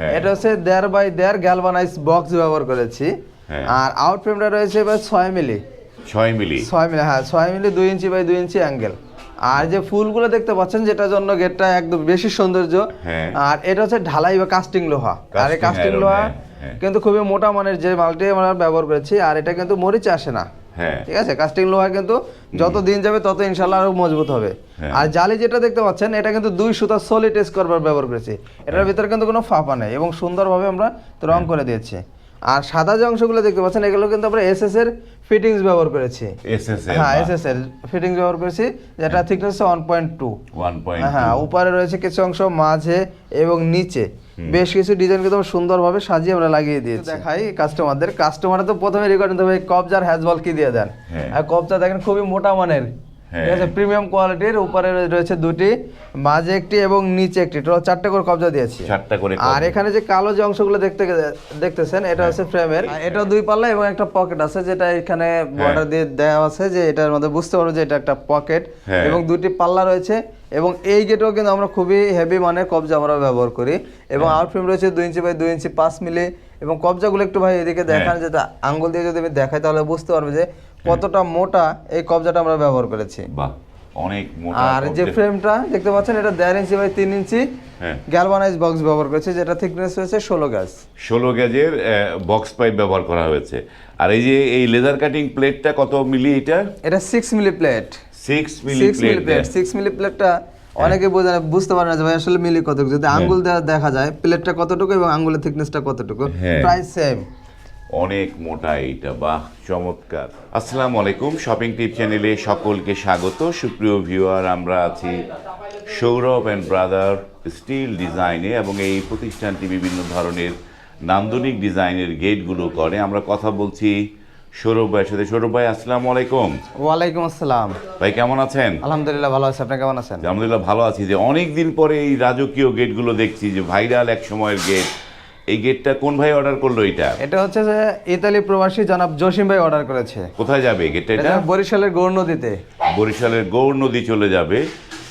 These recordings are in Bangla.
হ্যাঁ। এটা হচ্ছে দেড় বাই দেড় গ্যালভানাইজ বক্স ব্যবহার করেছি হ্যাঁ। আর আউট ফ্রেমটা রয়েছে এবার ছয় মিলি ছয় মিলি ছয় মিলি হ্যাঁ ছয় মিলি দুই ইঞ্চি বাই দুই ইঞ্চি অ্যাঙ্গেল আর যে ফুলগুলো দেখতে পাচ্ছেন যেটার জন্য গেটটা একদম বেশি সৌন্দর্য হ্যাঁ। আর এটা হচ্ছে ঢালাই বা কাস্টিং লোহা আর এই কাস্টিং লোহা। কিন্তু খুবই মোটা মানের যে মালটি আমরা ব্যবহার করেছি আর এটা কিন্তু মরিচ আসে না ঠিক আছে? কাস্টিং লোহা কিন্তু যত দিন যাবে তত ইনশাল্লাহ আরও মজবুত হবে। হ্যাঁ। আর জালি যেটা দেখতে পাচ্ছেন এটা কিন্তু দুই সুতা সলিড করবার ব্যবহার করেছি। হ্যাঁ। এটার ভিতরে কিন্তু কোনো ফাঁপা নেই এবং সুন্দরভাবে আমরা রং করে দিয়েছি। আর সাদা যে অংশগুলো দেখতে পাচ্ছেন এগুলো কিন্তু আমরা এসএস এর ফিটিংস ব্যবহার করেছি। এসএস হ্যাঁ এসএস এর ফিটিংস ব্যবহার করেছি যেটা thickness one point two one point হ্যাঁ উপরে রয়েছে কিছু অংশ মাঝে এবং নিচে। বেশ কিছু ডিজাইন কিন্তু সুন্দরভাবে সাজিয়ে আমরা লাগিয়ে দিয়েছি দেখাই কাস্টমারদের কাস্টমার তো প্রথমে রেকর্ড নিতে হবে কবজার হ্যাজবল কি দিয়ে দেন হ্যাঁ। আর কবজা দেখেন খুবই মোটা মানের। ঠিক আছে প্রিমিয়াম কোয়ালিটির উপরে রয়েছে দুটি মাঝে একটি এবং নিচে একটি। টোটাল চারটে করে কবজা দিয়েছি। চারটা করে আর এখানে যে কালো যে অংশগুলো দেখতে দেখতেছেন এটা হচ্ছে ফ্রেমের এটা দুই পাল্লা এবং একটা পকেট আছে যেটা এখানে বর্ডার দিয়ে দেওয়া আছে যে এটার মধ্যে বুঝতে পারব যে এটা একটা পকেট হ্যাঁ। এবং দুটি পাল্লা রয়েছে এবং এই গেটও কিন্তু আমরা খুবই হেভি মানের কবজা আমরা ব্যবহার করি। এবং হ্যাঁ। আউট ফ্রেম রয়েছে দুই ইঞ্চি বাই দুই ইঞ্চি পাঁচ মিলি। এবং কবজাগুলো একটু ভাই এদিকে হ্যাঁ। দেখান যেটা আঙ্গুল দিয়ে যদি আমি দেখাই তাহলে বুঝতে পারবে যে কতটা মোটা এই কবজাটা আমরা ব্যবহার করেছি। বাহ অনেক মোটা আর যে। ফ্রেমটা দেখতে পাচ্ছেন এটা দেড় ইঞ্চি বাই তিন ইঞ্চি হ্যাঁ। গ্যালভানাইজ বক্স ব্যবহার করেছি যেটা থিকনেস হয়েছে ষোলো গ্যাস ষোলো গেজের বক্স পাইপ ব্যবহার করা হয়েছে। আর এই যে এই লেদার কাটিং প্লেটটা কত মিলি এটা এটা six milli plate six milli plate six milli প্লেটটা অনেকে বোঝে না বুঝতে পারে না যে ভাই আসলে মিলি কতটুকু। যদি আঙ্গুল দেওয়া দেখা যায় প্লেটটা কতটুকু এবং আঙ্গুলের থিকনেসটা কতটুকু হ্যাঁ। প্রায় সেম অনেক মোটা এইটা বাহ চমৎকার। আসসালামু আলাইকুম শপিং টিপ চ্যানেলে সকলকে স্বাগত। সুপ্রিয় ভিউয়ার আমরা আছি সৌরভ অ্যান্ড ব্রাদার স্টিল ডিজাইনে এবং এই প্রতিষ্ঠানটি বিভিন্ন ধরনের নান্দনিক ডিজাইনের গেটগুলো করে। আমরা কথা বলছি সৌরভ ভাইয়ের সাথে। সৌরভ ভাই আসসালামু আলাইকুম। ওয়ালাইকুম আসসালাম। ভাই কেমন আছেন? আলহামদুলিল্লাহ ভালো আছে আপনি কেমন আছেন? আলহামদুলিল্লাহ ভালো আছি যে অনেক দিন পরে এই রাজকীয় গেটগুলো দেখছি যে ভাইরাল এক সময়ের গেট। এই গেটটা কোন ভাই অর্ডার করল এটা? এটা হচ্ছে যে ইতালি প্রবাসী জনাব জসিম ভাই অর্ডার করেছে। কোথায় যাবে গেটটা এটা বরিশালের গৌর নদীতে। বরিশালের গৌর নদী চলে যাবে।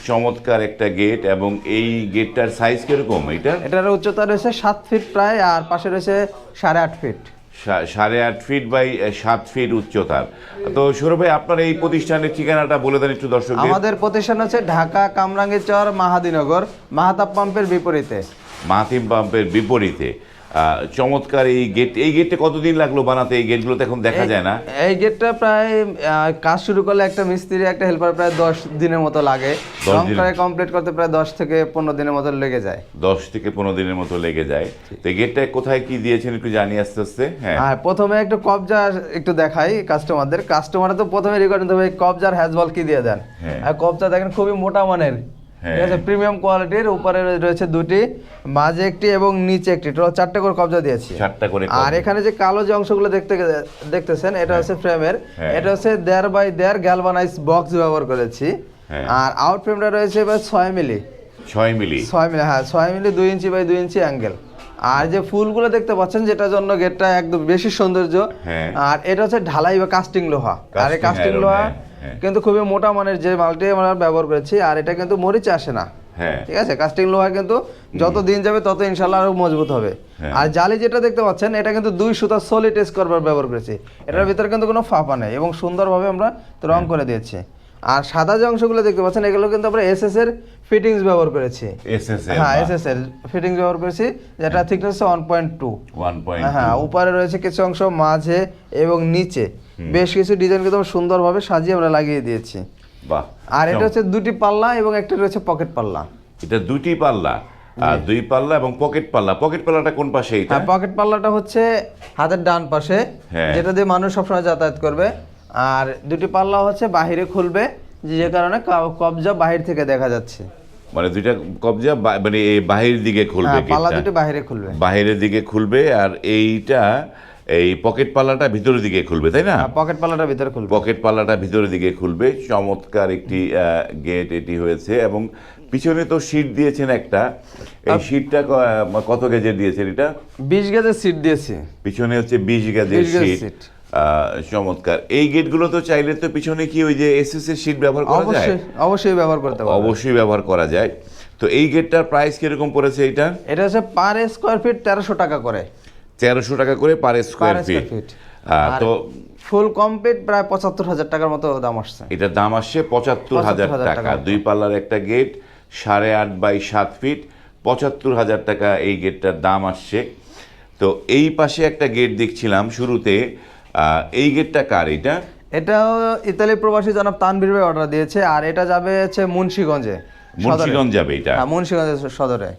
চমৎকার একটা গেট এবং এই গেটটার সাইজ কীরকম এটা এটার উচ্চতা রয়েছে সাত ফিট প্রায় আর পাশে রয়েছে সাড়ে আট ফিট সাড়ে আট ফিট বাই সাত ফিট উচ্চতার। তো সৌরভ ভাই আপনার এই প্রতিষ্ঠানের ঠিকানাটা বলে দেন একটু দর্শক আমাদের প্রতিষ্ঠান হচ্ছে ঢাকা কামরাঙ্গীরচর মাহাদিনগর মাহাতাব পাম্পের বিপরীতে। মাহাতিম পাম্পের বিপরীতে। চমৎকার এই গেট এই গেটটা কতদিন লাগল বানাতে? এই গেটগুলো তো এখন দেখা যায় না। এই গেটটা প্রায় কাজ শুরু করলে একটা মিস্ত্রি একটা হেল্পার প্রায় দশ দিনের মতো লাগে। দশ রং দিন। করে কমপ্লিট করতে প্রায় দশ থেকে পনেরো দিনের মতো লেগে যায়। দশ থেকে পনেরো দিনের মতো লেগে যায়। তো গেটটা কোথায় কি দিয়েছেন একটু জানি আস্তে আস্তে হ্যাঁ। প্রথমে একটু কবজা একটু দেখাই কাস্টমারদের কাস্টমার তো প্রথমে রেকর্ড নিতে হবে কবজার হ্যাজবল কি দিয়ে দেন? হ্যাঁ। আর কবজা দেখেন খুবই মোটা মানের। ঠিক আছে প্রিমিয়াম কোয়ালিটির উপরে রয়েছে দুটি মাঝে একটি এবং নিচে একটি। টোটাল চারটে করে কবজা দিয়েছি। চারটা করে আর এখানে যে কালো যে অংশগুলো দেখতে দেখতেছেন এটা হচ্ছে ফ্রেমের হ্যাঁ। এটা হচ্ছে দেড় বাই দেড় গ্যালভানাইজ বক্স ব্যবহার করেছি। হ্যাঁ। আর আউট ফ্রেমটা রয়েছে এবার ছয় মিলি। ছয় মিলি। ছয় মিলি হ্যাঁ ছয় মিলি দুই ইঞ্চি বাই দুই ইঞ্চি অ্যাঙ্গেল আর যে ফুলগুলো দেখতে পাচ্ছেন যেটার জন্য গেটটা একদম বেশি সৌন্দর্য। হ্যাঁ। আর এটা হচ্ছে ঢালাই বা কাস্টিং লোহা। আর এই কাস্টিং লোহা হ্যাঁ, হ্যাঁ। কিন্তু খুবই মোটা মানের যে মালটি আমরা ব্যবহার করেছি আর এটা কিন্তু মরিচে আসে না। হ্যাঁ। ঠিক আছে? কাস্টিং লোহা কিন্তু যত দিন যাবে তত ইনশাল্লাহ আরও মজবুত হবে। হ্যাঁ। আর জালি যেটা দেখতে পাচ্ছেন এটা কিন্তু দুই সুতা সলিড করবার ব্যবহার করেছি। হ্যাঁ। এটার ভিতরে কিন্তু কোনো ফাঁপা নেই এবং সুন্দরভাবে আমরা রং করে দিয়েছি। আর সাদা যে অংশগুলো দেখতে পাচ্ছেন এগুলো কিন্তু আমরা এসএস এর ফিটিংস ব্যবহার করেছি। এসএস হ্যাঁ এসএস এর ফিটিংস ব্যবহার করেছি যেটা thickness one point two one point হ্যাঁ উপরে রয়েছে কিছু অংশ মাঝে এবং নিচে। বেশ কিছু ডিজাইন কিন্তু সুন্দরভাবে সাজিয়ে আমরা লাগিয়ে দিয়েছি। বাহ আর এটা হচ্ছে দুটি পাল্লা এবং একটা রয়েছে পকেট পাল্লা। এটা দুটি পাল্লা আর দুই পাল্লা এবং পকেট পাল্লা। পকেট পাল্লাটা কোন পাশে এটা? হ্যাঁ পকেট পাল্লাটা হচ্ছে হাতের ডান পাশে হ্যাঁ। যেটা দিয়ে মানুষ সবসময় যাতায়াত করবে। আর দুটি পাল্লা হচ্ছে বাহিরে খুলবে যে কারণে কবজা বাহির থেকে দেখা যাচ্ছে। মানে দুইটা কবজা মানে এই বাহির দিকে খুলবে হ্যাঁ পাল্লা। দুটি বাহিরে খুলবে। বাহিরের দিকে খুলবে আর এইটা এই পকেট পাল্লাটা ভিতরের দিকে খুলবে তাই না? পকেট পাল্লাটা ভিতরে খুলবে। পকেট পাল্লাটা ভিতরের দিকে খুলবে। চমৎকার একটি গেট এটি হয়েছে এবং পিছনে তো সিট দিয়েছেন একটা। এই সিটটা কত গেজের দিয়েছেন এটা? বিশ গেজের সিট দিয়েছে। পিছনে হচ্ছে বিশ গেজের 20 গেজের সিট সিট। চমৎকার। এই গেটগুলো তো চাইলে তো পিছনে কি ওই যে এসএস এর সিট ব্যবহার করা যায়? অবশ্যই ব্যবহার করতে পারবে। অবশ্যই ব্যবহার করা যায়। তো এই গেটটার প্রাইস কীরকম পড়েছে এটা এটা হচ্ছে পার স্কোয়ার ফিট তেরোশো টাকা করে। তেরোশো টাকা করে পার স্কোয়ার ফিট তো ফুল কমপ্লিট প্রায় পঁচাত্তর হাজার টাকার মতো দাম আসছে। এটার দাম আসছে পঁচাত্তর হাজার 75,000 টাকা। দুই পাল্লার একটা গেট সাড়ে আট বাই সাত ফিট পঁচাত্তর হাজার টাকা এই গেটটার দাম আসছে। তো এই পাশে একটা গেট দেখছিলাম শুরুতে। এই গেটটা কার এটা এটাও ইতালি প্রবাসী জনাব তানভীর ভাই অর্ডার দিয়েছে আর এটা যাবে হচ্ছে মুন্সিগঞ্জে মুন্সিগঞ্জ যাবে এটা? হ্যাঁ মুন্সিগঞ্জে সদরে।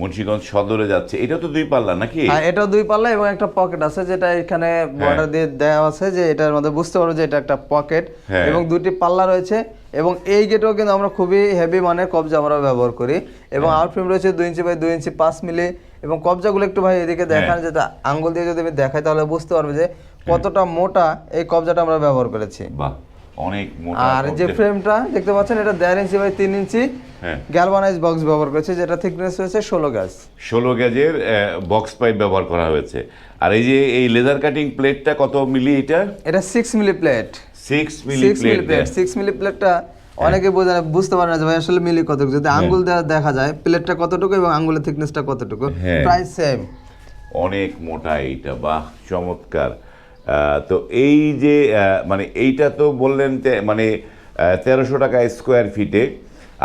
মুন্সিগঞ্জ সদরে যাচ্ছে। এটা তো দুই পাল্লা নাকি? হ্যাঁ এটাও দুই পাল্লা এবং একটা পকেট আছে যেটা এখানে বর্ডার দিয়ে দেওয়া আছে যে এটার মধ্যে বুঝতে পারব যে এটা একটা পকেট হ্যাঁ। এবং দুটি পাল্লা রয়েছে এবং এই গেটও কিন্তু আমরা খুবই হেভি মানের কবজা আমরা ব্যবহার করি এবং হ্যাঁ। আউটফ্রেম রয়েছে দুই ইঞ্চি বাই দুই ইঞ্চি পাঁচ মিলি এবং কবজাগুলো একটু ভাই এদিকে হ্যাঁ। দেখান যেটা আঙ্গুল দিয়ে যদি আমি দেখাই তাহলে বুঝতে পারবে যে কতটা মোটা এই কবজাটা আমরা ব্যবহার করেছি। বাহ অনেক মোটা আর যে। ফ্রেমটা দেখতে পাচ্ছেন এটা দেড় ইঞ্চি বাই তিন ইঞ্চি হ্যাঁ। গ্যালভানাইজ বক্স ব্যবহার করেছে যেটা থিকনেস হয়েছে ষোলো গ্যাস ষোলো গেজের বক্স পাইপ ব্যবহার করা হয়েছে। আর এই যে এই লেদার কাটিং প্লেটটা কত মিলি এটা? এটা six milli plate six milli plate six milli প্লেটটা অনেকে বোঝে না বুঝতে পারে না যে ভাই আসলে মিলি কতটুকু। যদি আঙ্গুল দেওয়া দেখা যায় প্লেটটা কতটুকু এবং আঙ্গুলের থিকনেসটা কতটুকু হ্যাঁ। প্রায় সেম অনেক মোটা এইটা বাহ চমৎকার। তো এই যে মানে এইটা তো বললেন মানে তেরোশো টাকা স্কোয়ার ফিটে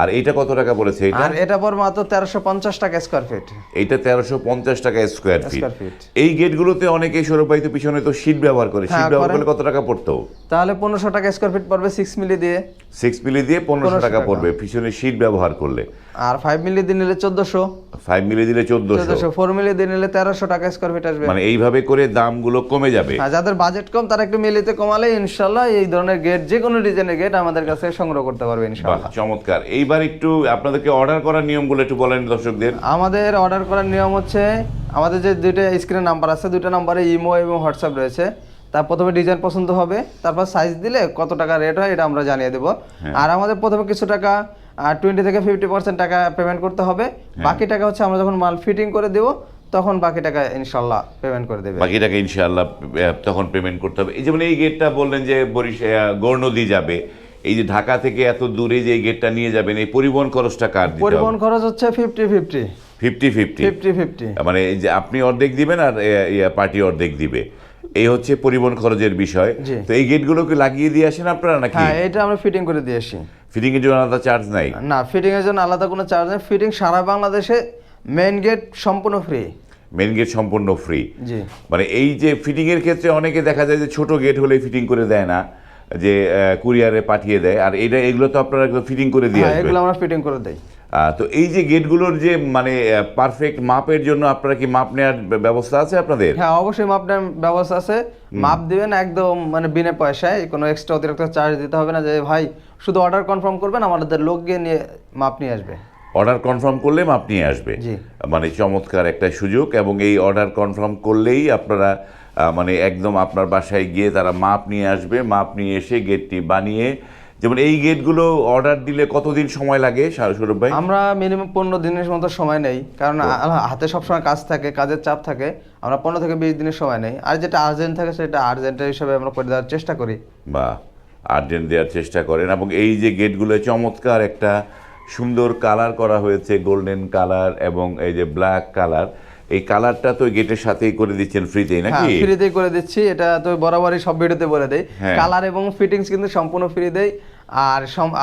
আর এইটা কত টাকা পড়েছে এটা আর এটা পর মাত্র তেরোশো পঞ্চাশ টাকা স্কোয়ার ফিট এইটা তেরোশো পঞ্চাশ টাকা স্কোয়ার ফিট। এই গেটগুলোতে অনেকে সৌরবাহিত পিছনে তো শীট ব্যবহার করে। শীট হ্যাঁ, ব্যবহার করলে কত টাকা পড়তো? তাহলে পনেরোশো টাকা স্কোয়ার ফিট পড়বে সিক্স মিলি দিয়ে। সিক্স মিলি দিয়ে পনেরোশো 1500 টাকা টাকা। পড়বে পিছনে শীট ব্যবহার করলে। আর ফাইভ মিলি দিয়ে নিলে চোদ্দশো। ফাইভ মিলি দিলে চোদ্দশো। চোদ্দশো ফোর মিলি দিয়ে নিলে তেরোশো টাকা স্কোয়ার ফিট আসবে। মানে এইভাবে করে দামগুলো কমে যাবে। আর যাদের বাজেট কম তারা একটু মিলিতে কমালে ইনশাল্লাহ এই ধরনের গেট যে কোনো ডিজাইনের গেট আমাদের কাছে সংগ্রহ করতে পারবে বাহ ইনশাল্লাহ চমৎকার। এইবার একটু আপনাদেরকে অর্ডার করার নিয়মগুলো একটু বলেন দর্শকদের। আমাদের অর্ডার করার নিয়ম হচ্ছে আমাদের যে দুইটা স্ক্রিনে নাম্বার আছে দুইটা নাম্বারে ইমো এবং হোয়াটসঅ্যাপ রয়েছে। তার প্রথমে ডিজাইন পছন্দ হবে তারপর সাইজ দিলে কত টাকা রেট হয় এটা আমরা জানিয়ে দেবো। আর আমাদের প্রথমে কিছু টাকা টোয়েন্টি থেকে ফিফটি পার্সেন্ট টাকা পেমেন্ট করতে হবে। বাকি টাকা হচ্ছে আমরা যখন মাল ফিটিং করে দেবো তখন বাকি টাকা ইনশাল্লাহ পেমেন্ট করে দেবে। বাকি টাকা ইনশাআল্লাহ আহ, তখন পেমেন্ট করতে হবে। এই যেমন এই গেটটা বললেন যে বরিশ গৌরনদী যাবে। এই যে ঢাকা থেকে এত দূরে যে এই গেটটা নিয়ে যাবেন এই পরিবহন খরচটা কার দিতে পরিবহন খরচ হচ্ছে fifty fifty fifty fifty fifty fifty মানে যে আপনি অর্ধেক দিবেন আর পার্টি অর্ধেক দিবে। এই হচ্ছে পরিবহন খরচের বিষয়। তো এই গেটগুলো কি লাগিয়ে দিয়ে আসেন আপনারা নাকি? হ্যাঁ এটা আমরা ফিটিং করে দিয়ে আসি। ফিটিং এর জন্য আলাদা চার্জ নাই। না ফিটিং এর জন্য আলাদা কোনো চার্জ নেই। ফিটিং সারা বাংলাদেশে মেইন গেট সম্পূর্ণ ফ্রি মেন গেট সম্পূর্ণ ফ্রি জি। মানে এই যে ফিটিং এর ক্ষেত্রে অনেকে দেখা যায় যে ছোট গেট হলে ফিটিং করে দেয় না যে কুরিয়ারে পাঠিয়ে দেয়। আর এটা এগুলো তো আপনারা একদম ফিটিং করে দিয়ে হ্যাঁ আসবেন। এগুলো আমরা ফিটিং করে দেই। তো এই যে গেটগুলোর যে মানে পারফেক্ট মাপের জন্য আপনারা কি মাপ নেওয়ার ব্যবস্থা আছে আপনাদের? হ্যাঁ অবশ্যই মাপ নেওয়ার ব্যবস্থা আছে। মাপ দিবেন একদম মানে বিনা পয়সায়। কোনো এক্সট্রা অতিরিক্ত চার্জ দিতে হবে না যে ভাই শুধু অর্ডার কনফার্ম করবেন আমাদের লোক গিয়ে নিয়ে মাপ নিয়ে আসবে। অর্ডার কনফার্ম করলে মাপ নিয়ে আসবে। মানে চমৎকার একটা সুযোগ এবং এই অর্ডার কনফার্ম করলেই আপনারা মানে একদম আপনার বাসায় গিয়ে তারা মাপ নিয়ে আসবে মাপ নিয়ে এসে গেটটি বানিয়ে যেমন এই গেটগুলো অর্ডার দিলে কতদিন সময় লাগে সৌরভ ভাই? আমরা মিনিমাম পনেরো দিনের মতো সময় নেই কারণ হাতে সবসময় কাজ থাকে কাজের চাপ থাকে আমরা পনেরো থেকে বিশ দিনের সময় নেই। আর যেটা আর্জেন্ট থাকে সেটা আর্জেন্টের হিসাবে আমরা করে দেওয়ার চেষ্টা করি। বা আর্জেন্ট দেওয়ার চেষ্টা করেন এবং এই যে গেটগুলো চমৎকার একটা সুন্দর কালার করা হয়েছে গোল্ডেন কালার এবং এই যে ব্ল্যাক কালার। এই কালারটা তো গেটের সাথেই করে দিচ্ছেন ফ্রিতেই হ্যাঁ নাকি? ফ্রিতেই করে দিচ্ছি। এটা তো বরাবরই সব ভিডিওতে বলে দেই। হ্যাঁ। কালার এবং ফিটিংস কিন্তু সম্পূর্ণ ফ্রি দেই আর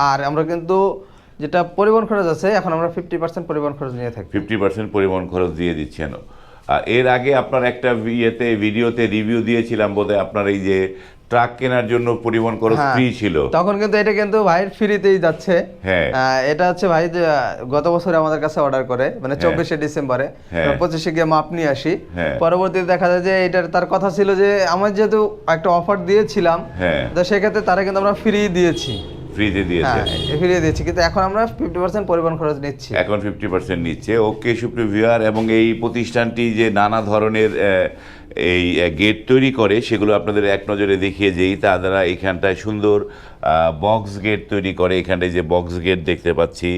আর আমরা কিন্তু যেটা পরিবহন খরচ আছে এখন আমরা ফিফটি পার্সেন্ট পরিবহন খরচ নিয়ে থাকি। ফিফটি পার্সেন্ট পরিবহন খরচ দিয়ে দিচ্ছেন। আর এর আগে আপনার একটা ইয়েতে ভিডিওতে রিভিউ দিয়েছিলাম বোধহয় আপনার এই যে ট্রাক কেনার জন্য পরিবহন খরচ হ্যাঁ। ফ্রি ছিল। তখন কিন্তু এটা কিন্তু ভাইয়ের ফ্রিতেই যাচ্ছে। হ্যাঁ। এটা হচ্ছে ভাই গত বছর আমাদের কাছে অর্ডার করে মানে চব্বিশে ডিসেম্বরে। হ্যাঁ। পঁচিশে গিয়ে মাপ নিয়ে আসি। হ্যাঁ। পরবর্তীতে দেখা যায় যে এটার তার কথা ছিল যে আমার যেহেতু একটা অফার দিয়েছিলাম হ্যাঁ। তো সেক্ষেত্রে তারা কিন্তু আমরা ফ্রি দিয়েছি। ফ্রিতে হ্যাঁ দিয়েছেন ফ্রি দিয়েছি। কিন্তু এখন আমরা ফিফটি পার্সেন্ট পরিবহন খরচ নিচ্ছি। এখন ফিফটি পার্সেন্ট নিচ্ছে। ওকে সুপ্রিভিয়ার এবং এই প্রতিষ্ঠানটি যে নানা ধরনের এই গেট তৈরি করে, সেগুলো আপনাদের এক নজরে দেখিয়ে যেই তারা এখানটায় সুন্দর বক্স গেট তৈরি করে। এখানটায় যে বক্স গেট দেখতে পাচ্ছি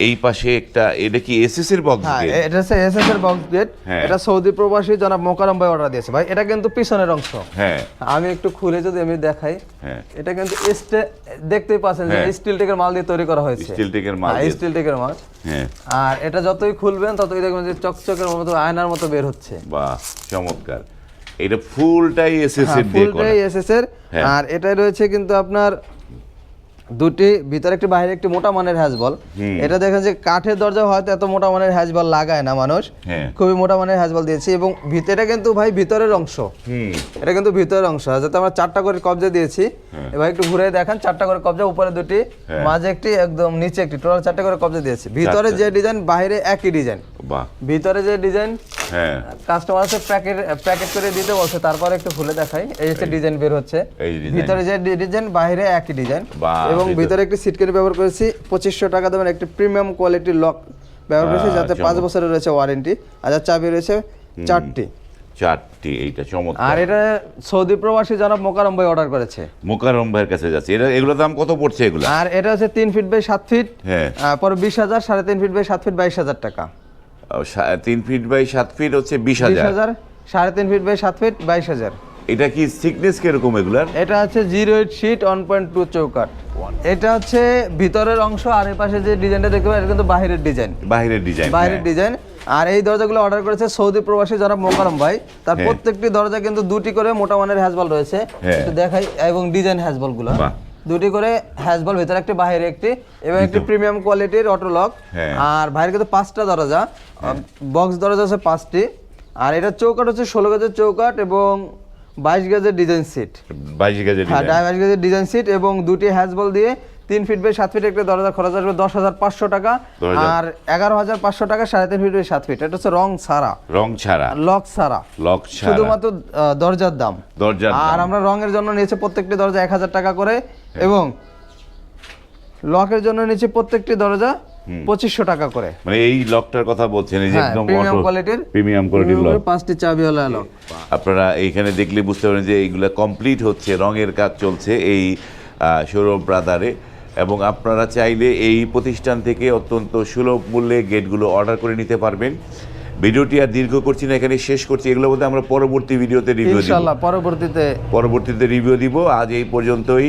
এই পাশে একটা এটা কি এসএস এর বক্স হ্যাঁ এটা হচ্ছে এসএস এর বক্স গেট হ্যাঁ। এটা সৌদি প্রবাসী জনাব মোকারম ভাই অর্ডার দিয়েছে। ভাই এটা কিন্তু পিছনের অংশ। হ্যাঁ। আমি একটু খুলে যদি আমি দেখাই। হ্যাঁ। এটা কিন্তু স্টে- দেখতেই পাচ্ছেন যে। স্টিল টেকের মাল দিয়ে তৈরি করা হয়েছে। স্টিল টেকের মাল। স্টিল টেকের মাল। হ্যাঁ। আর এটা যতই খুলবেন ততই দেখবেন যে চকচকের মতো আয়নার মতো বের হচ্ছে। বাহ চমৎকার। এটা ফুলটাই এসএস এর দিয়ে করা। ফুলটাই এসএস এর। আর এটাই রয়েছে কিন্তু আপনার দুটি ভিতরে একটি বাইরে একটি মোটা মানের হ্যাজবল। এটা দেখেন যে কাঠের দরজা হয়তো এত মোটা মানের হ্যাজবল লাগায় না মানুষ। হ্যাঁ। খুবই মোটা মানের হ্যাজবল দিয়েছি এবং ভিতরে কিন্তু ভাই ভিতরের অংশ। হুম। এটা কিন্তু ভিতরের অংশ। যাতে আমরা চারটা করে কবজা দিয়েছি এবার একটু ঘুরে দেখেন চারটা করে কবজা উপরে দুটি হ্যাঁ। মাঝে একটি একদম নিচে একটি টোটাল চারটা করে কবজা দিয়েছি। ভিতরে যে ডিজাইন বাইরে একই ডিজাইন বাহ। ভিতরে যে ডিজাইন হ্যাঁ। কাস্টমার আছে প্যাকেট প্যাকেট করে দিতে বলছে তারপরে একটু খুলে দেখাই। এই হচ্ছে ডিজাইন বের হচ্ছে। ভিতরে যে ডিজাইন বাইরে একই ডিজাইন এবং ভিতরে- একটি সিটকেট ব্যবহার করেছি পঁচিশশো টাকা দামের একটি প্রিমিয়াম কোয়ালিটির লক ব্যবহার করেছি যাতে পাঁচ বছরের রয়েছে ওয়ারেন্টি আর যার চাবি রয়েছে চারটি। চারটি এইটা আর এটা সৌদি প্রবাসী জনাব মোকারম ভাই অর্ডার করেছে। মোকারম ভাইয়ের কাছে যাচ্ছে। এটা এগুলো দাম কত পড়ছে এগুলো? আর এটা হচ্ছে তিন ফিট বাই সাত ফিট হ্যাঁ। পরে বিশ হাজার সাড়ে তিন ফিট বাই সাত ফিট বাইশ হাজার টাকা। তিন ফিট বাই সাত ফিট হচ্ছে বিশ হাজার। সাড়ে তিন ফিট বাই সাত ফিট বাইশ হাজার। এটা কি থিকনেস কীরকম এগুলার? এটা হচ্ছে zero eight sheet one point two চৌকাট এটা হচ্ছে ভিতরের অংশ আর এই পাশে যে ডিজাইনটা দেখতে পাবেন এটা কিন্তু বাইরের ডিজাইন। বাহিরের ডিজাইন বাইরের ডিজাইন। আর এই দরজাগুলো অর্ডার করেছে সৌদি প্রবাসী যারা মোকারম ভাই তার হ্যাঁ। প্রত্যেকটি দরজা কিন্তু দুটি করে মোটা মানের হ্যাজবল রয়েছে। হ্যাঁ। একটু দেখাই এবং ডিজাইন হ্যাজবলগুলো বাহ। দুটি করে হ্যাজবল ভিতরে একটি বাইরে একটি এবং একটি প্রিমিয়াম কোয়ালিটির অটো লক হ্যাঁ। আর বাইরে কিন্তু পাঁচটা দরজা। বক্স দরজা আছে পাঁচটি। আর এটা চৌকাট হচ্ছে ষোলো গেজের চৌকাট এবং বাইশ গেজের ডিজাইন সিট বাইশ গেজের হ্যাঁ ডাইভার্স গেজের ডিজাইন সিট এবং দুটি হ্যাজবল দিয়ে তিন ফিট বাই সাত ফিট একটা দরজা খরচ আসবে দশ হাজার পাঁচশো টাকা। আর এগারো হাজার পাঁচশো টাকা সাড়ে তিন ফিট বাই সাত ফিট এটা হচ্ছে রং ছাড়া। রং ছাড়া। লক ছাড়া। লক ছাড়া। শুধুমাত্র দরজার দাম। দরজার আর দাম। হ্যাঁ। আমরা রঙের জন্য নিয়েছে প্রত্যেকটি দরজা এক হাজার টাকা করে। এবং লকের জন্য নিয়েছি প্রত্যেকটি দরজা পঁচিশশো টাকা করে। মানে এই লকটার কথা বলছেন এই যে হ্যাঁ একদম প্রিমিয়াম কোয়ালিটির প্রিমিয়াম কোয়ালিটির লক। পাঁচটি চাবি হলো লক। আপনারা এইখানে দেখলে বুঝতে পারেন যে এইগুলা কমপ্লিট হচ্ছে রঙের কাজ চলছে এই সৌরভ ব্রাদারে এবং আপনারা চাইলে এই প্রতিষ্ঠান থেকে অত্যন্ত সুলভ মূল্যে গেটগুলো অর্ডার করে নিতে পারবেন। ভিডিওটি আর দীর্ঘ করছি না এখানে শেষ করছি। এগুলো বলতে আমরা পরবর্তী ভিডিওতে রিভিউ দিব। পরবর্তীতে পরবর্তীতে রিভিউ দিব। আজ এই পর্যন্তই।